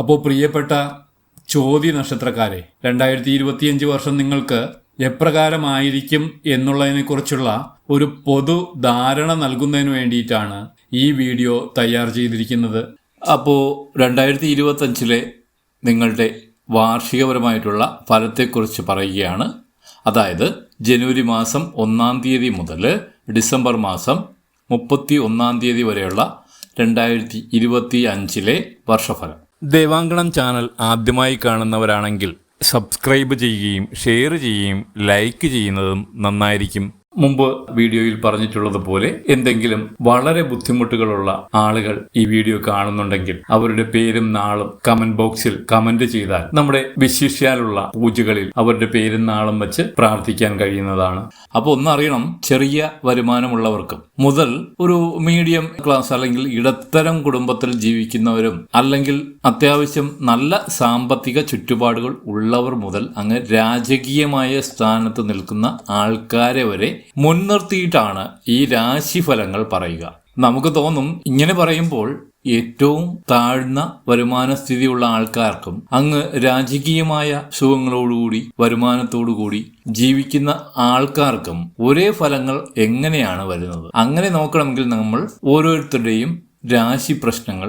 അപ്പോൾ പ്രിയപ്പെട്ട ചോതി നക്ഷത്രക്കാരെ രണ്ടായിരത്തി ഇരുപത്തിയഞ്ച് വർഷം നിങ്ങൾക്ക് എപ്രകാരമായിരിക്കും എന്നുള്ളതിനെക്കുറിച്ചുള്ള ഒരു പൊതു ധാരണ നൽകുന്നതിന് വേണ്ടിയിട്ടാണ് ഈ വീഡിയോ തയ്യാർ ചെയ്തിരിക്കുന്നത്. അപ്പോൾ രണ്ടായിരത്തി ഇരുപത്തഞ്ചിലെ നിങ്ങളുടെ വാർഷികപരമായിട്ടുള്ള ഫലത്തെക്കുറിച്ച് പറയുകയാണ്. അതായത് ജനുവരി മാസം ഒന്നാം തീയതി മുതൽ ഡിസംബർ മാസം മുപ്പത്തി ഒന്നാം തീയതി വരെയുള്ള രണ്ടായിരത്തി ഇരുപത്തി അഞ്ചിലെ വർഷഫലം. ദേവാങ്കണം ചാനൽ ആദ്യമായി കാണുന്നവരാണെങ്കിൽ സബ്സ്ക്രൈബ് ചെയ്യുകയും ഷെയർ ചെയ്യുകയും ലൈക്ക് ചെയ്യുന്നതും നന്നായിരിക്കും. മുമ്പ് വീഡിയോയിൽ പറഞ്ഞിട്ടുള്ളതുപോലെ എന്തെങ്കിലും വളരെ ബുദ്ധിമുട്ടുകളുള്ള ആളുകൾ ഈ വീഡിയോ കാണുന്നുണ്ടെങ്കിൽ അവരുടെ പേരും നാളും കമന്റ് ബോക്സിൽ കമന്റ് ചെയ്താൽ നമ്മുടെ വിശിഷ്യാലുള്ള പൂജകളിൽ അവരുടെ പേരും നാളും വെച്ച് പ്രാർത്ഥിക്കാൻ കഴിയുന്നതാണ്. അപ്പോൾ ഒന്നറിയണം ചെറിയ വരുമാനമുള്ളവർക്കും മുതൽ ഒരു മീഡിയം ക്ലാസ് അല്ലെങ്കിൽ ഇടത്തരം കുടുംബത്തിൽ ജീവിക്കുന്നവരും അല്ലെങ്കിൽ അത്യാവശ്യം നല്ല സാമ്പത്തിക ചുറ്റുപാടുകൾ ഉള്ളവർ മുതൽ അങ്ങ് രാജകീയമായ സ്ഥാനത്ത് നിൽക്കുന്ന ആൾക്കാരെ വരെ മുൻനിർത്തിയിട്ടാണ് ഈ രാശിഫലങ്ങൾ പറയുക. നമുക്ക് തോന്നും ഇങ്ങനെ പറയുമ്പോൾ ഏറ്റവും താഴ്ന്ന വരുമാന സ്ഥിതിയുള്ള ആൾക്കാർക്കും അങ്ങ് രാജകീയമായ സുഖങ്ങളോടുകൂടി വരുമാനത്തോടുകൂടി ജീവിക്കുന്ന ആൾക്കാർക്കും ഒരേ ഫലങ്ങൾ എങ്ങനെയാണ് വരുന്നത്? അങ്ങനെ നോക്കണമെങ്കിൽ നമ്മൾ ഓരോരുത്തരുടെയും രാശി പ്രശ്നങ്ങൾ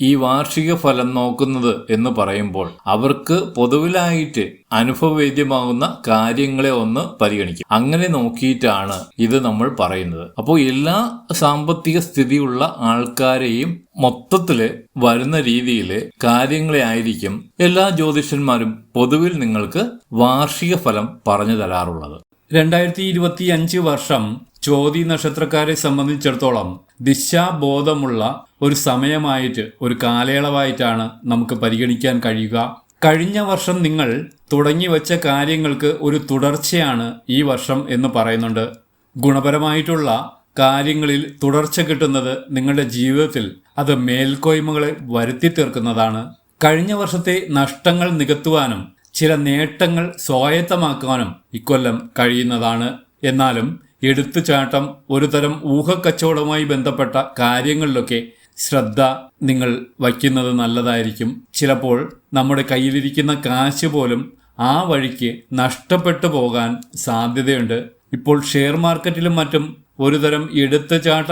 ഈ വാർഷിക ഫലം നോക്കുന്നത് എന്ന് പറയുമ്പോൾ അവർക്ക് പൊതുവിലായിട്ട് അനുഭവവേദ്യമാകുന്ന കാര്യങ്ങളെ ഒന്ന് പരിഗണിക്കും. അങ്ങനെ നോക്കിയിട്ടാണ് ഇത് നമ്മൾ പറയുന്നത്. അപ്പോൾ എല്ലാ സാമ്പത്തിക സ്ഥിതിയുള്ള ആൾക്കാരെയും മൊത്തത്തിൽ വരുന്ന രീതിയിൽ കാര്യങ്ങളെ ആയിരിക്കും എല്ലാ ജ്യോതിഷന്മാരും പൊതുവിൽ നിങ്ങൾക്ക് വാർഷിക ഫലം പറഞ്ഞു തരാറുള്ളത്. രണ്ടായിരത്തി ഇരുപത്തി അഞ്ച് വർഷം ചോതി നക്ഷത്രക്കാരെ സംബന്ധിച്ചിടത്തോളം ദിശാബോധമുള്ള ഒരു സമയമായിട്ട് ഒരു കാലയളവായിട്ടാണ് നമുക്ക് പരിഗണിക്കാൻ കഴിയുക. കഴിഞ്ഞ വർഷം നിങ്ങൾ തുടങ്ങി വച്ച കാര്യങ്ങൾക്ക് ഒരു തുടർച്ചയാണ് ഈ വർഷം എന്ന് പറയുന്നുണ്ട്. ഗുണപരമായിട്ടുള്ള കാര്യങ്ങളിൽ തുടർച്ച കിട്ടുന്നത് നിങ്ങളുടെ ജീവിതത്തിൽ അത് മേൽക്കോയ്മകളെ വരുത്തി തീർക്കുന്നതാണ്. കഴിഞ്ഞ വർഷത്തെ നഷ്ടങ്ങൾ നികത്തുവാനും ചില നേട്ടങ്ങൾ സ്വായത്തമാക്കാനും ഇക്കൊല്ലം കഴിയുന്നതാണ്. എന്നാലും എടുത്തുചാട്ടം ഒരുതരം ഊഹക്കച്ചവടവുമായി ബന്ധപ്പെട്ട കാര്യങ്ങളിലൊക്കെ ശ്രദ്ധ നിങ്ങൾ വയ്ക്കുന്നത് നല്ലതായിരിക്കും. ചിലപ്പോൾ നമ്മുടെ കയ്യിലിരിക്കുന്ന കാശ് പോലും ആ വഴിക്ക് നഷ്ടപ്പെട്ടു പോകാൻ സാധ്യതയുണ്ട്. ഇപ്പോൾ ഷെയർ മാർക്കറ്റിലും മറ്റും ഒരുതരം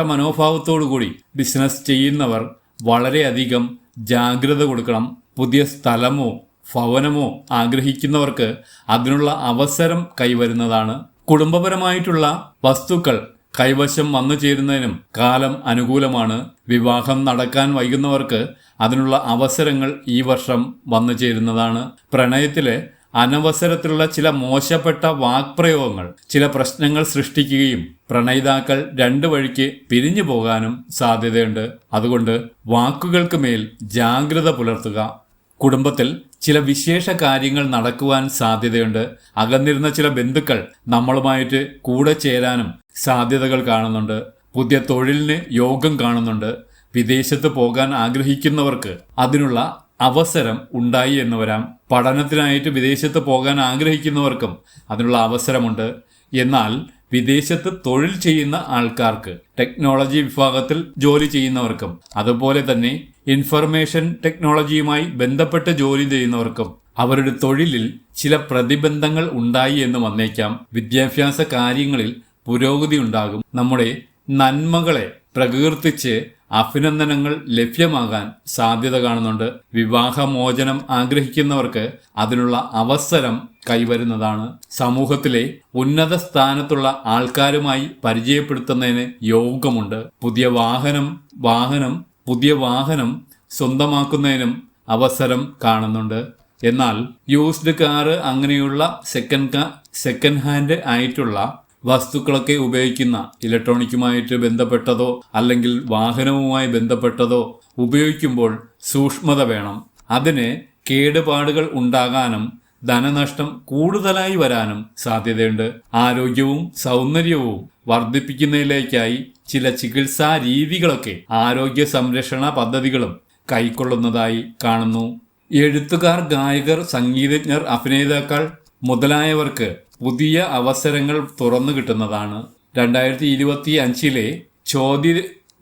മനോഭാവത്തോടു കൂടി ബിസിനസ് ചെയ്യുന്നവർ വളരെയധികം ജാഗ്രത കൊടുക്കണം. പുതിയ സ്ഥലമോ ഭവനമോ ആഗ്രഹിക്കുന്നവർക്ക് അതിനുള്ള അവസരം കൈവരുന്നതാണ്. കുടുംബപരമായിട്ടുള്ള വസ്തുക്കൾ കൈവശം വന്നു ചേരുന്നതിനും കാലം അനുകൂലമാണ്. വിവാഹം നടക്കാൻ വൈകുന്നവർക്ക് അതിനുള്ള അവസരങ്ങൾ ഈ വർഷം വന്നു ചേരുന്നതാണ്. പ്രണയത്തിലെ അനവസരത്തിലുള്ള ചില മോശപ്പെട്ട വാക്പ്രയോഗങ്ങൾ ചില പ്രശ്നങ്ങൾ സൃഷ്ടിക്കുകയും പ്രണയിതാക്കൾ രണ്ടു വഴിക്ക് പിരിഞ്ഞു പോകാനും സാധ്യതയുണ്ട്. അതുകൊണ്ട് വാക്കുകൾക്ക് മേൽ ജാഗ്രത പുലർത്തുക. കുടുംബത്തിൽ ചില വിശേഷ കാര്യങ്ങൾ നടക്കുവാൻ സാധ്യതയുണ്ട്. അകന്നിരുന്ന ചില ബന്ധുക്കൾ നമ്മളുമായിട്ട് കൂടെ ചേരാനും സാധ്യതകൾ കാണുന്നുണ്ട്. പുതിയ തൊഴിലിന് യോഗം കാണുന്നുണ്ട്. വിദേശത്ത് പോകാൻ ആഗ്രഹിക്കുന്നവർക്ക് അതിനുള്ള അവസരം ഉണ്ടായി എന്ന് വരാം. പഠനത്തിനായിട്ട് വിദേശത്ത് പോകാൻ ആഗ്രഹിക്കുന്നവർക്കും അതിനുള്ള അവസരമുണ്ട്. എന്നാൽ വിദേശത്ത് തൊഴിൽ ചെയ്യുന്ന ആൾക്കാർക്ക് ടെക്നോളജി വിഭാഗത്തിൽ ജോലി ചെയ്യുന്നവർക്കും അതുപോലെ തന്നെ ഇൻഫർമേഷൻ ടെക്നോളജിയുമായി ബന്ധപ്പെട്ട് ജോലി ചെയ്യുന്നവർക്കും അവരുടെ തൊഴിലിൽ ചില പ്രതിബന്ധങ്ങൾ ഉണ്ടായി എന്ന് വന്നേക്കാം. വിദ്യാഭ്യാസ കാര്യങ്ങളിൽ പുരോഗതി ഉണ്ടാകും. നമ്മുടെ നന്മകളെ പ്രകീർത്തിച്ച് അഭിനന്ദനങ്ങൾ ലഭ്യമാകാൻ സാധ്യത കാണുന്നുണ്ട്. വിവാഹമോചനം ആഗ്രഹിക്കുന്നവർക്ക് അതിനുള്ള അവസരം കൈവരുന്നതാണ്. സമൂഹത്തിലെ ഉന്നത സ്ഥാനത്തുള്ള ആൾക്കാരുമായി പരിചയപ്പെടുത്തുന്നതിന് യോഗമുണ്ട്. പുതിയ വാഹനം വാഹനം പുതിയ വാഹനം സ്വന്തമാക്കുന്നതിനും അവസരം കാണുന്നുണ്ട്. എന്നാൽ യൂസ്ഡ് കാറ് അങ്ങനെയുള്ള സെക്കൻഡ് സെക്കൻഡ് ഹാൻഡ് ആയിട്ടുള്ള വസ്തുക്കളൊക്കെ ഉപയോഗിക്കുന്ന ഇലക്ട്രോണിക്കുമായിട്ട് ബന്ധപ്പെട്ടതോ അല്ലെങ്കിൽ വാഹനവുമായി ബന്ധപ്പെട്ടതോ ഉപയോഗിക്കുമ്പോൾ സൂക്ഷ്മത വേണം. അതിന് കേടുപാടുകൾ ഉണ്ടാകാനും ധനനഷ്ടം കൂടുതലായി വരാനും സാധ്യതയുണ്ട്. ആരോഗ്യവും സൗന്ദര്യവും വർദ്ധിപ്പിക്കുന്നതിലേക്കായി ചില ചികിത്സാ രീതികളൊക്കെ ആരോഗ്യ സംരക്ഷണ പദ്ധതികളും കൈക്കൊള്ളുന്നതായി കാണുന്നു. എഴുത്തുകാർ ഗായകർ സംഗീതജ്ഞർ അഭിനേതാക്കൾ മുതലായവർക്ക് പുതിയ അവസരങ്ങൾ തുറന്നു കിട്ടുന്നതാണ്. രണ്ടായിരത്തി ഇരുപത്തി അഞ്ചിലെ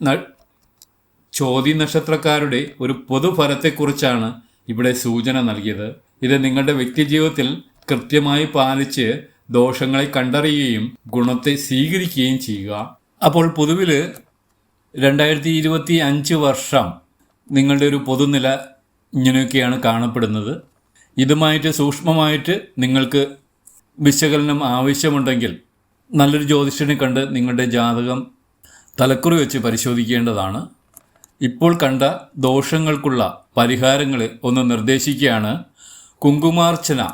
ന- ചോതി നക്ഷത്രക്കാരുടെ ഒരു പൊതുഫലത്തെക്കുറിച്ചാണ് ഇവിടെ സൂചന നൽകിയത്. ഇത് നിങ്ങളുടെ വ്യക്തിജീവിതത്തിൽ കൃത്യമായി പാലിച്ച് ദോഷങ്ങളെ കണ്ടറിയുകയും ഗുണത്തെ സ്വീകരിക്കുകയും ചെയ്യുക. അപ്പോൾ പൊതുവിൽ രണ്ടായിരത്തി ഇരുപത്തി അഞ്ച് വർഷം നിങ്ങളുടെ ഒരു പൊതുനില ഇങ്ങനെയൊക്കെയാണ് കാണപ്പെടുന്നത്. ഇതുമായിട്ട് സൂക്ഷ്മമായിട്ട് നിങ്ങൾക്ക് വിശകലനം ആവശ്യമുണ്ടെങ്കിൽ നല്ലൊരു ജ്യോതിഷനെ കണ്ട് നിങ്ങളുടെ ജാതകം തലക്കുറി വെച്ച് പരിശോധിക്കേണ്ടതാണ്. ഇപ്പോൾ കണ്ട ദോഷങ്ങൾക്കുള്ള പരിഹാരങ്ങളെ ഒന്ന് നിർദ്ദേശിക്കുകയാണ്. കുങ്കുമാർച്ചന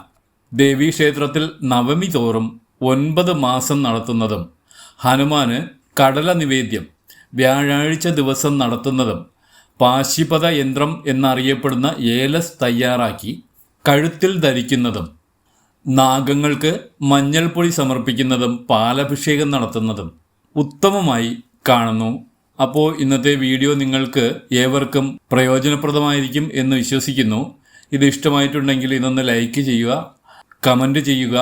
ദേവീക്ഷേത്രത്തിൽ നവമി തോറും ഒൻപത് മാസം നടത്തുന്നതും ഹനുമാന് കടല നിവേദ്യം വ്യാഴാഴ്ച ദിവസം നടത്തുന്നതും പാശിപത യന്ത്രം എന്നറിയപ്പെടുന്ന ഏലസ് തയ്യാറാക്കി കഴുത്തിൽ ധരിക്കുന്നതും നാഗങ്ങൾക്ക് മഞ്ഞൾപ്പൊടി സമർപ്പിക്കുന്നതും പാലഭിഷേകം നടത്തുന്നതും ഉത്തമമായി കാണുന്നു. അപ്പോൾ ഇന്നത്തെ വീഡിയോ നിങ്ങൾക്ക് ഏവർക്കും പ്രയോജനപ്രദമായിരിക്കും എന്ന് വിശ്വസിക്കുന്നു. ഇത് ഇഷ്ടമായിട്ടുണ്ടെങ്കിൽ ഇതൊന്ന് ലൈക്ക് ചെയ്യുക കമന്റ് ചെയ്യുക